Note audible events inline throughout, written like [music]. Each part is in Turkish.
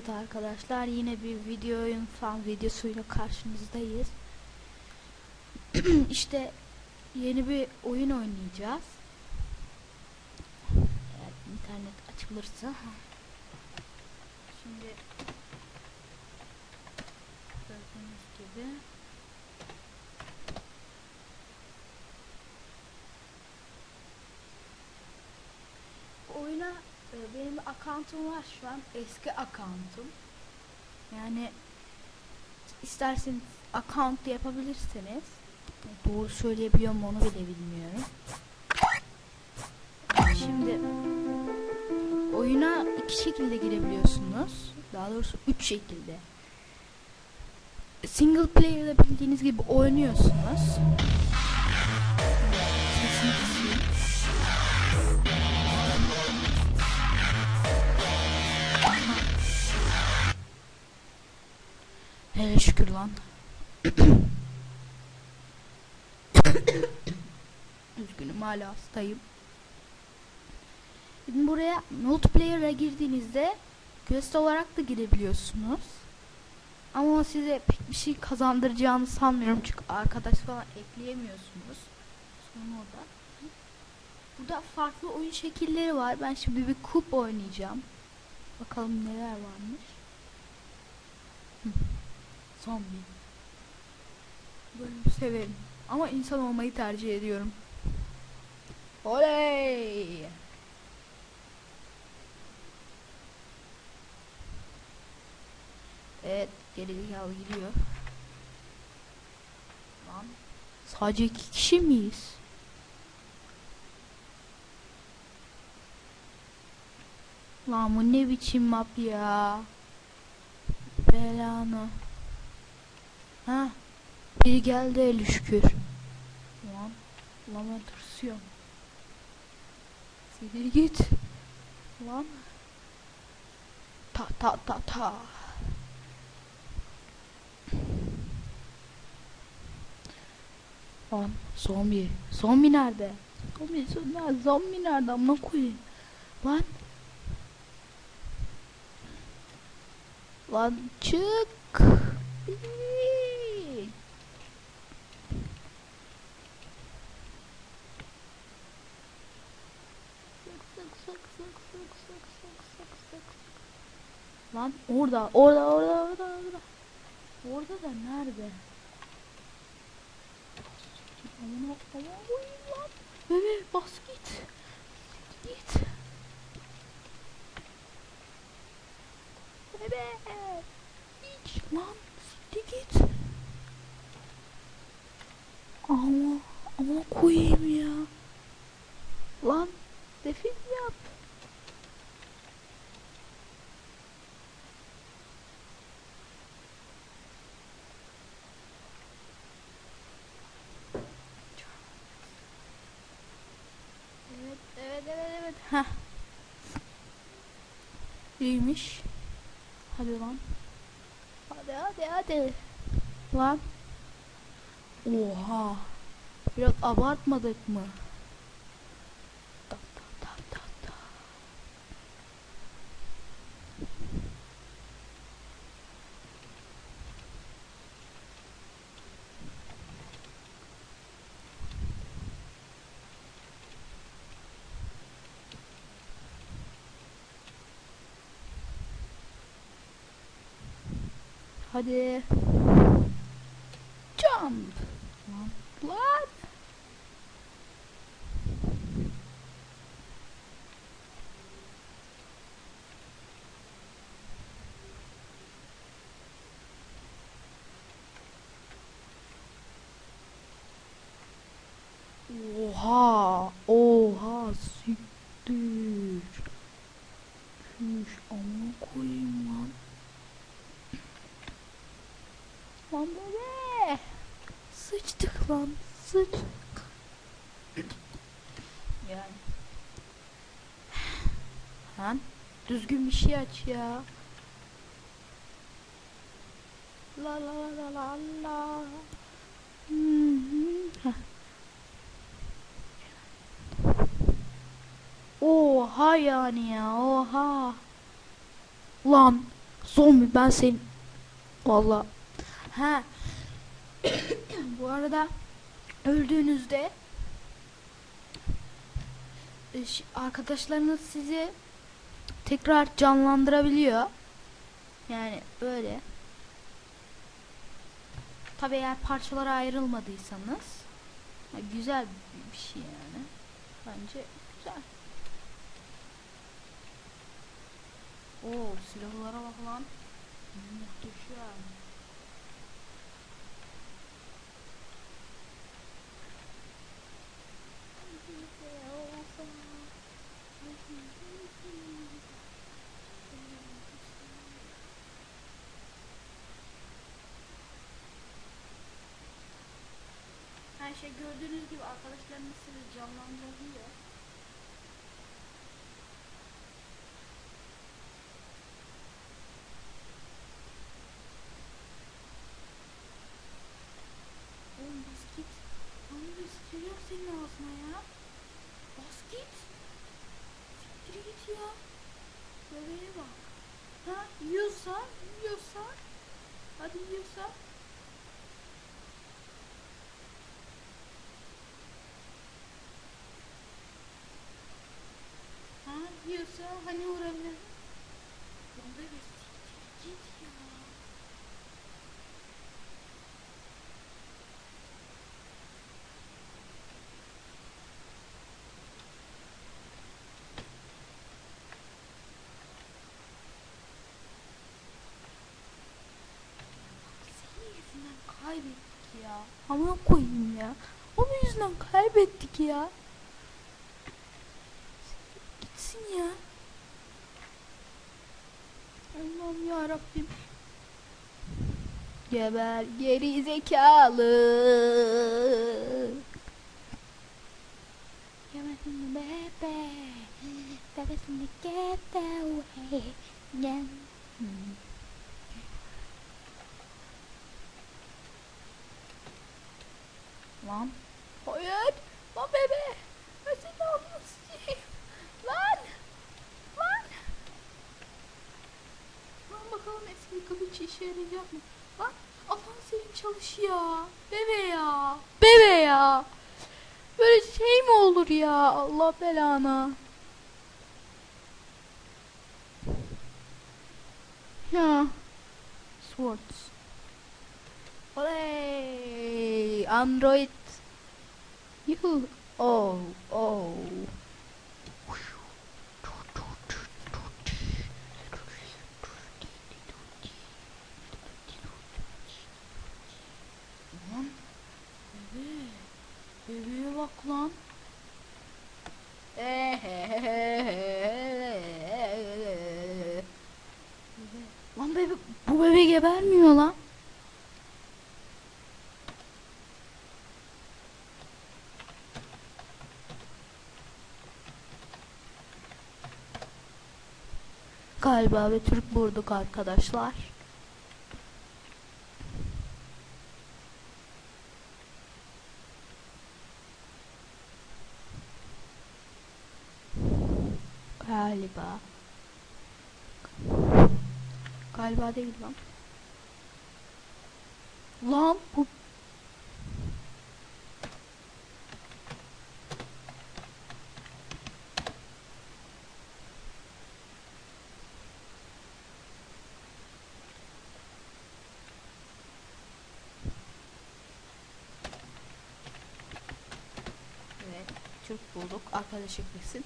Evet arkadaşlar yine bir videoyun fan videosuyla karşınızdayız. [clears throat] işte yeni bir oyun oynayacağız. Eğer internet açılırsa. Şimdi gördüğünüz gibi oyuna e, benim bir account'um var şu an eski account'um. Yani isterseniz account yapabilirseniz e, doğru söyleyebiliyor mu onu bile bilmiyorum. Şimdi oyuna iki şekilde girebiliyorsunuz. Daha doğrusu üç şekilde. Single player'da bildiğiniz gibi oynuyorsunuz. Hele şükür lan. [coughs] Üzgünüm hala hastayım. Şimdi buraya multiplayer'a girdiğinizde quest olarak da girebiliyorsunuz. Ama size pek bir şey kazandıracağını sanmıyorum çünkü arkadaş falan ekleyemiyorsunuz. Sonra orada. Burada farklı oyun şekilleri var. Ben şimdi bir kup oynayacağım. Bakalım neler varmış. Hı. Zombi. Bölümü severim. Ama insan olmayı tercih ediyorum. Oley! Evet, gerizekalı gidiyor. Lan, sadece iki kişi miyiz? Lan bu ne biçim map ya? Belanı. Ha? Biri geldi el şükür. Lan, lan ben tırsıyorum. Sinir git. Lan. Ta ta ta ta. Lan zombi. Zombi nerede? Zombi, zombi, zombi nerede? Amına koyayım. Lan. Lan çık. Lan orada orada orada orada orada. Orada da nerede? Bebe bas git. Git. Bebe. Git lan. Sikti git. Ama ama koyayım ya. Lan defil yap. Evet, evet, evet, evet. Heh. İyiymiş. Hadi lan. Hadi, hadi, hadi. Lan. Oha. Biraz abartmadık mı? 我的 Oha yani ya oha. Lan Zombi ben senin. Valla. Ha. [coughs] Bu arada öldüğünüzde e, arkadaşlarınız sizi tekrar canlandırabiliyor. Yani böyle. Tabi eğer parçalara ayrılmadıysanız güzel bir şey yani. Bence güzel. Oo silahlara bak lan. Muhteşem. Şey gördüğünüz gibi arkadaşlarınız sizi canlandırıyor. Oğlum bas git. Lan bir sıçrayacağım senin ağzına ya. Bas git. Siktir git ya. Bebeğe bak. Ha yiyorsa, yiyorsa. Hadi yiyorsa. Ha yiyorsa hani vurabilir. Lan bebe siktir git ya. Senin yüzünden kaybettik ya. Amına koyayım ya. Onun yüzünden kaybettik ya. Gitsin ya. Allah'ım ya Rabbim. Geber geri zekalı. Gebersin bebe. Bebesin get away. Gel. Lan. Hayır. Lan bebe. Ben seni almak isteyeyim. Lan. Lan. Lan bakalım eski kılıç işe yarayacak mı? Lan Allah'ın senin çalış ya. Bebe ya. Bebe ya. Böyle şey mi olur ya? Allah belana. Ya. Swords. Oley! Android. Yuhu. Oh, oh. Lan. Bebe. Bebeğe bak lan. Lan bebe bu bebe gebermiyor lan. Galiba ve Türk vurduk arkadaşlar. Galiba. Galiba değil lan. Lan bu Evet, Türk bulduk. Arkadaş eklesin.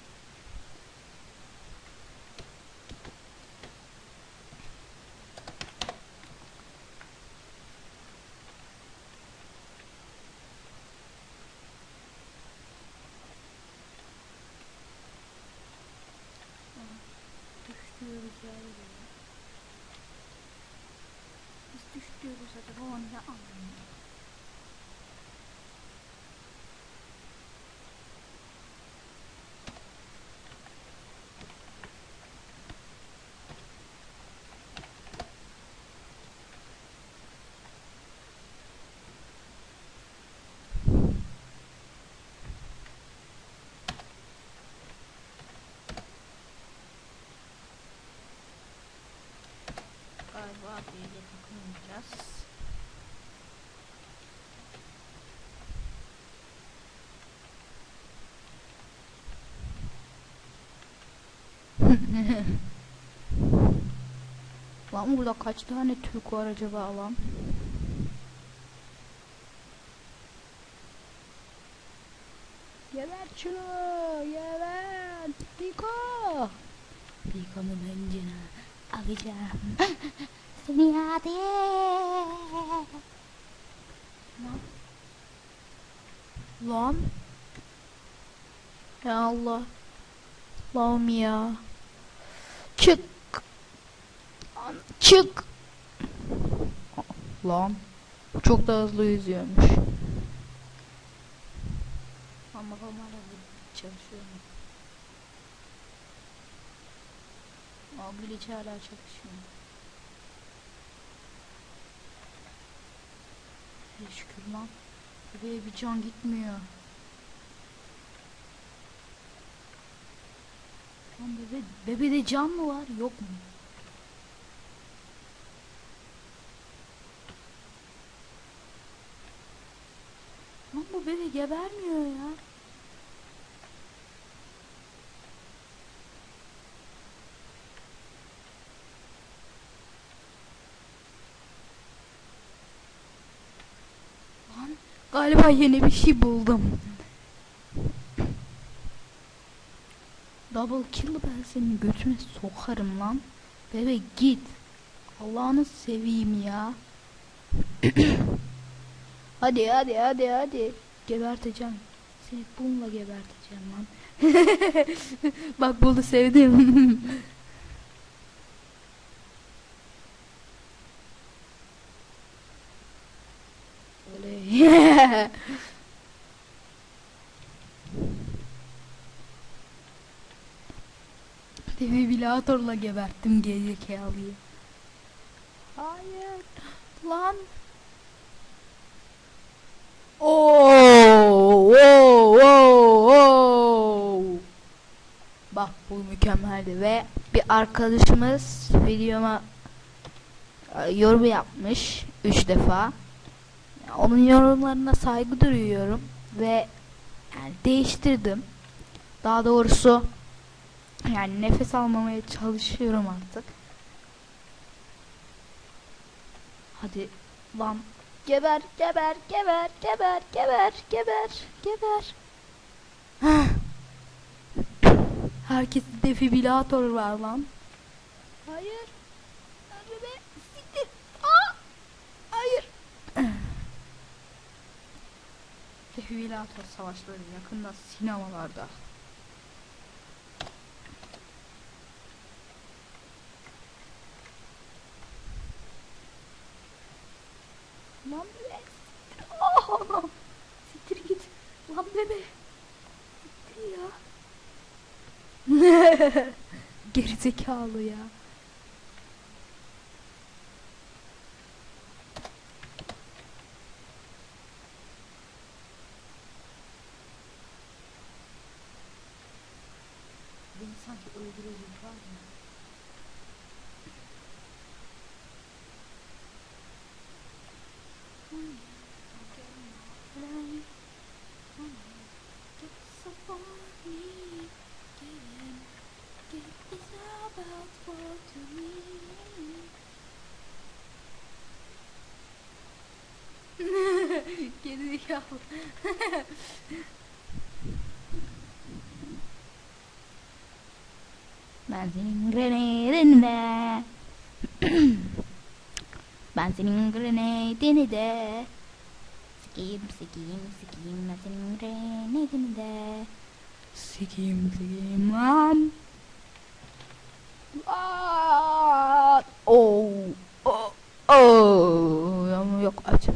Düştüğümüz yer. Biz düştüğümüz acaba o ne anlamı? Galiba böyle takılmayacağız. [laughs] lan burada kaç tane Türk var acaba lan? Geber şunu, geber. Piko. Piko'nun öncünü alacağım. [laughs] Hadi. Lan. Lan. Ya Allah. Allah'ım ya. Çık. Lan Çık. Lan. Çok da hızlı yüzüyormuş. Ama bir çalışıyor mu? Aa glitch hala çalışıyor. Hele şükür lan. Bebeğe bir can gitmiyor. Lan bebe, bebede can mı var? Yok mu? Lan bu bebe gebermiyor ya. Lan galiba yeni bir şey buldum. Double kill ben senin götüne sokarım lan. Bebe git. Allah'ını seveyim ya. [coughs] hadi hadi hadi hadi. Geberteceğim. Seni bununla geberteceğim lan. [laughs] Bak bunu sevdim. [laughs] Oley. Defibrilatorla geberttim gerizekalıyı. Hayır. Lan. Oo, oo, oo, oo. Bak bu mükemmeldi ve bir arkadaşımız videoma e, yorum yapmış 3 defa. Onun yorumlarına saygı duyuyorum ve yani değiştirdim. Daha doğrusu yani nefes almamaya çalışıyorum artık. Hadi lan geber geber geber geber geber geber geber. Herkeste defibrilatör var lan. Hayır. Be. Siktir. Aa! Hayır. defibrilatör savaşları yakında sinemalarda. Lan bebe. Oh! Siktir git. Lan bebe. Siktir ya. [laughs] Gerizekalı ya. Beni sanki öldürecek var mı? Gerizekalı. Ben senin grenadinle Ben senin grenadini de Sikiyim sikiyim sikiyim ben senin grenadini de Sikiyim sikiyim lan Aa, oh, oh, oh. Ama Yok aç.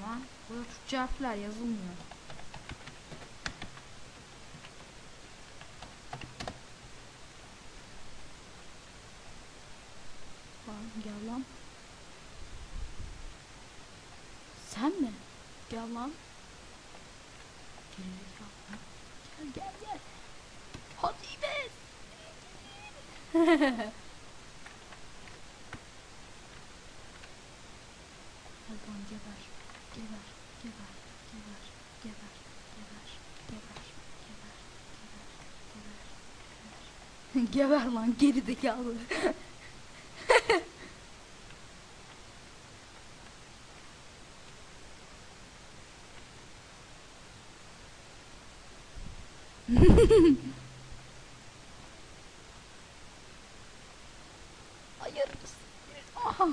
Lan burada Türkçe harfler yazılmıyor. Lan gel lan. Sen mi? Gel lan. Gerizekalı. Gel gel gel. Hadi be. Hadi lan geber. Geber. Geber. Geber. Geber. Geber. Geber. Geber. Geber. Geber. Geber [laughs] lan geri zekalı. [laughs] Hayır. Aha.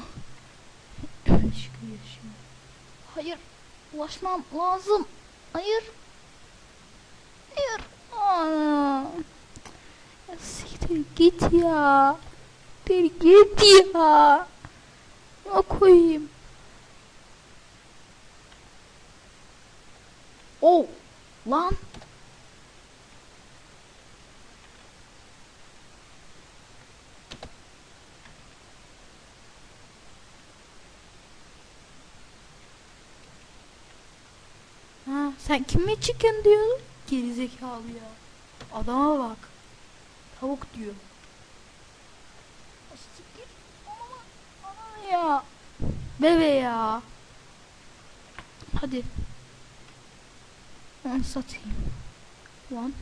Şükür yaşıyor. Hayır. Ulaşmam lazım. Hayır. Hayır. Aa. Ya siktir git ya. Bir git ya. Ne koyayım? Oh. Lan. Ha, kime chicken diyorsun? Gerizekalı ya. Adama bak. Tavuk diyor. Ya. Bebe ya. Hadi. Onu satayım. Lan.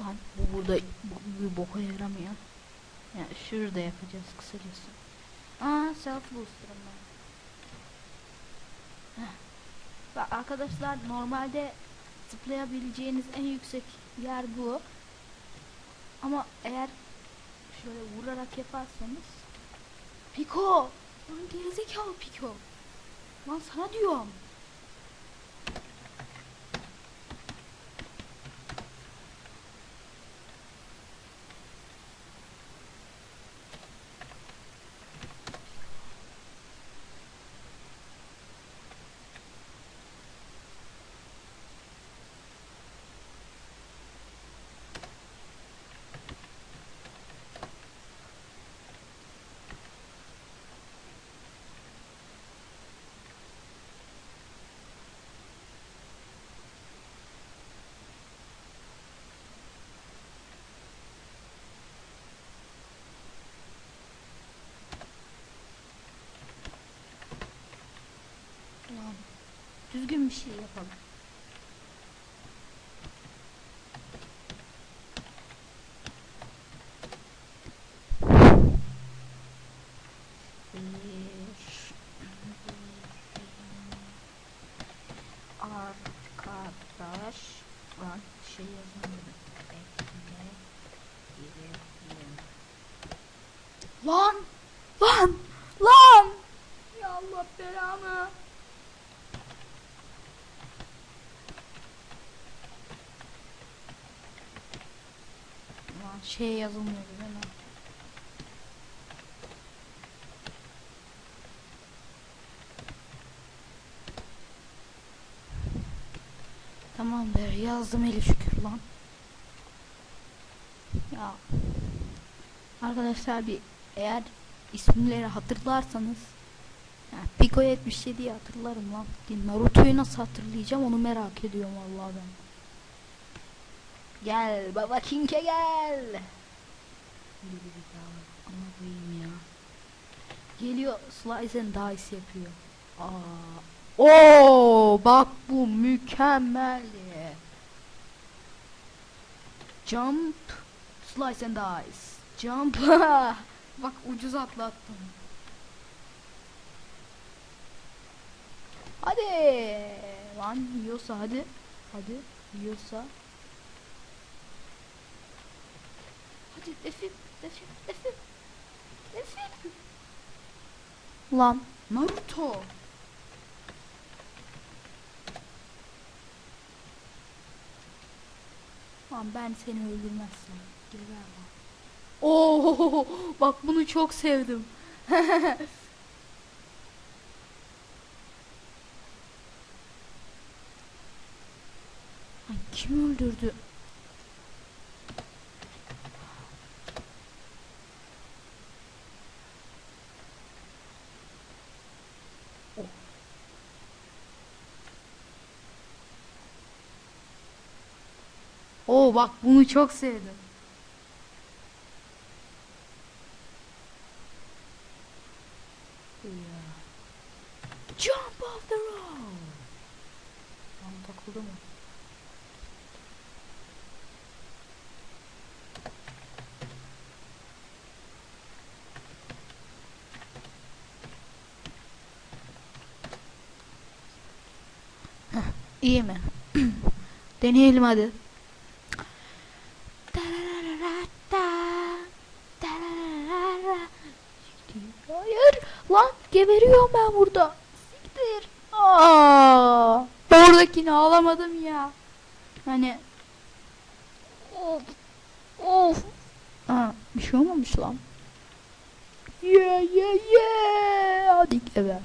Lan bu burada bu bir boka yaramıyor. Yani şurada yapacağız kısacası. Aa self booster'ım ben. Heh. Bak arkadaşlar normalde zıplayabileceğiniz en yüksek yer bu. Ama eğer şöyle vurarak yaparsanız Piko! Lan gerizekalı Piko. Lan sana diyorum. Lan düzgün bir şey yapalım. Bir, arkadaş lan şey yazamıyorum. Ekle girelim. Lan! Lan! Lan! Ya Allah belanı. Lan şey yazılmıyor değil mi? Tamamdır yazdım eli şükür lan. Ya arkadaşlar bir eğer isimleri hatırlarsanız yani Pico 77'yi hatırlarım lan. Naruto'yu nasıl hatırlayacağım onu merak ediyorum vallahi ben. Gel baba King'e gel. Geliyor Slice and Dice yapıyor. Aa. Oo bak bu mükemmel. Jump Slice and Dice. Jump. [laughs] bak ucuz atlattım. Hadi lan yiyorsa hadi. Hadi yiyorsa. Hadi defip defip defip. Defip. Lan Naruto. Lan ben seni öldürmezsem geber lan. Oo bak bunu çok sevdim. Ay, kim öldürdü? Bak bunu çok sevdim. Jump off the road. Lan takıldı mı? Heh, iyi mi? [clears throat] Deneyelim hadi. Hayır lan geberiyorum ben burada. Siktir. Aa, oradakini alamadım ya. Hani of of. Aa, bir şey olmamış lan. Yeah yeah yeah. Hadi geber.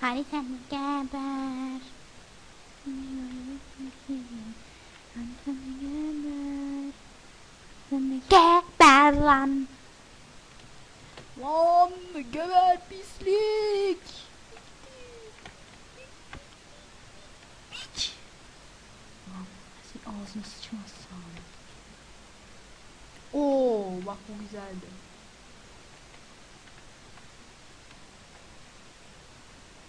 Hadi sen geber. Geber lan. Lan geber pislik. Hiç. Lan senin ağzına sıçmazsam. Oo bak bu güzeldi.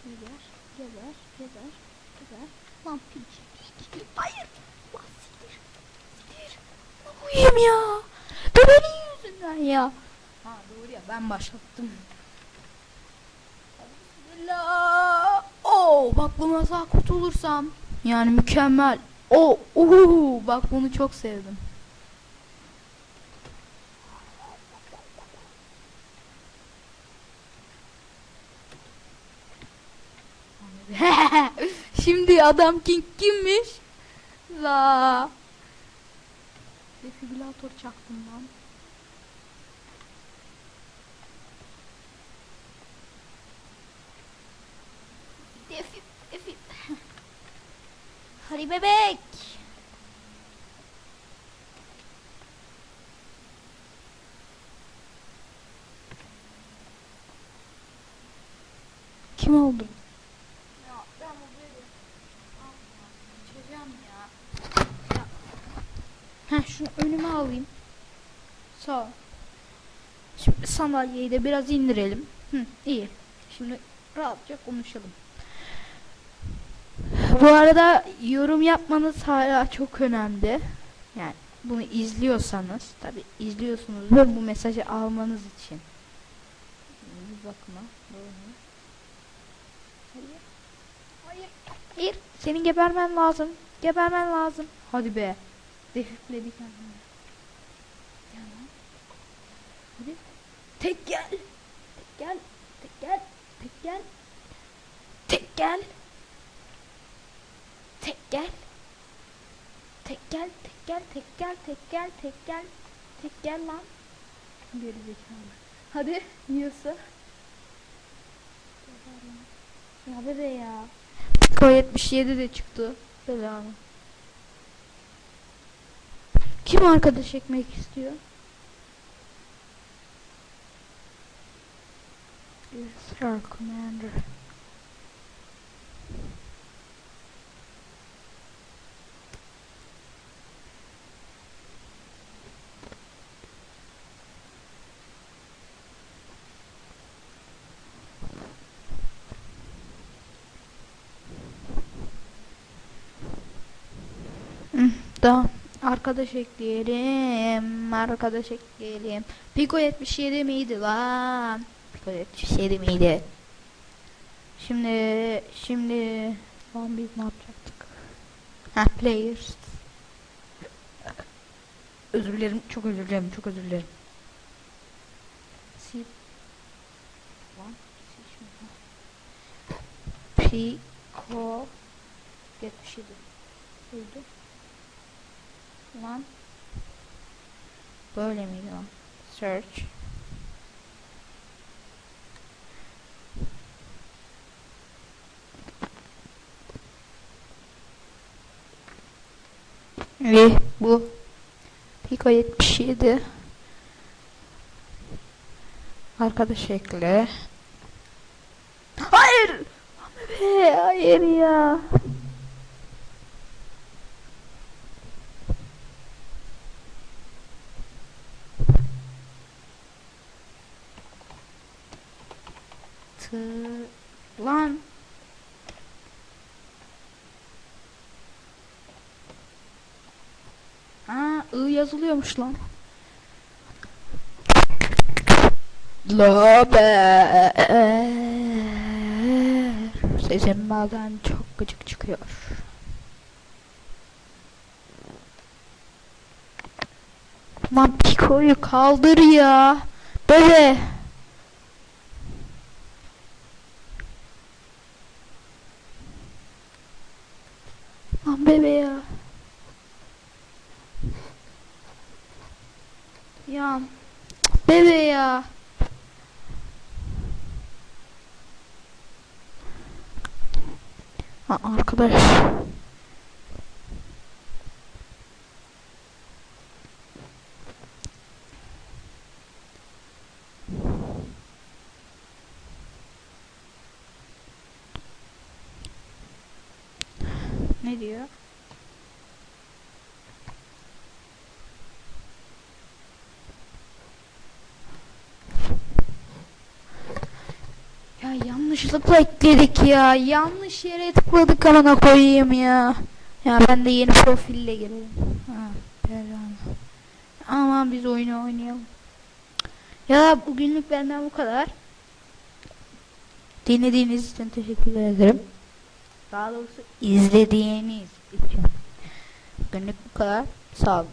Geber, geber, geber, geber. Lan piç. piç. Hayır. Lan siktir. Siktir. Lan uyuyayım ya. Bebeğin yüzünden ya. Ha doğru ya ben başlattım. Bismillah. Oo bak bunu sağ kurtulursam yani mükemmel. O oo bak bunu çok sevdim. [laughs] Şimdi adam King kimmiş? La. Defibrilatör çaktım lan. Hadi bebek. Kim oldu? Ya ben. Heh şunu önüme alayım. Sağ ol. Şimdi sandalyeyi de biraz indirelim. Hı, iyi. Şimdi rahatça konuşalım. Bu arada yorum yapmanız hala çok önemli. Yani bunu izliyorsanız tabi izliyorsunuz ve bu mesajı almanız için. Bir. Doğru. Hayır. Hayır. Hayır. Senin gebermen lazım. Gebermen lazım. Hadi be. Defifledi kendini. Lan. Hadi. Tek gel. Tek gel. Tek gel. Tek gel. Tek gel. Tek gel. Tek gel. Tek gel. Tek gel. Tek gel. Tek gel. Tek gel lan. Geri zekalı. Hadi yiyorsa. Ya bebe ya. Ko 77 de çıktı. Belanı. Kim arkadaş ekmek istiyor? Sir, commander. Hı, Tamam. Arkadaş ekleyelim. Arkadaş ekleyelim. Pico 77 miydi lan? Pico 77 miydi? Şimdi şimdi lan biz ne yapacaktık? Ha players. Özür dilerim. Çok özür dilerim. Çok özür dilerim. Şunu. Pico 77. Buydu. Lan. Böyle miydi lan? Search. Ve bu Pico 77 Arkadaş ekle Hayır ya. Tı lan. Aa, I yazılıyormuş lan. Laber. Sesim bazen çok gıcık çıkıyor. Lan Pico'yu kaldır ya. Bebe. Lan bebe ya. Ya. Bebe ya. Ha, arkadaş. Ne diyor? Ya yanlışlıkla ekledik ya. Yanlış yere tıkladık amına koyayım ya. Ya ben de yeni profille girelim. Ha, belanı. Ama biz oyunu oynayalım. Ya bugünlük benden bu kadar. Dinlediğiniz için teşekkür ederim. Daha doğrusu izlediğiniz için. Bugünlük bu kadar. Sağ olun.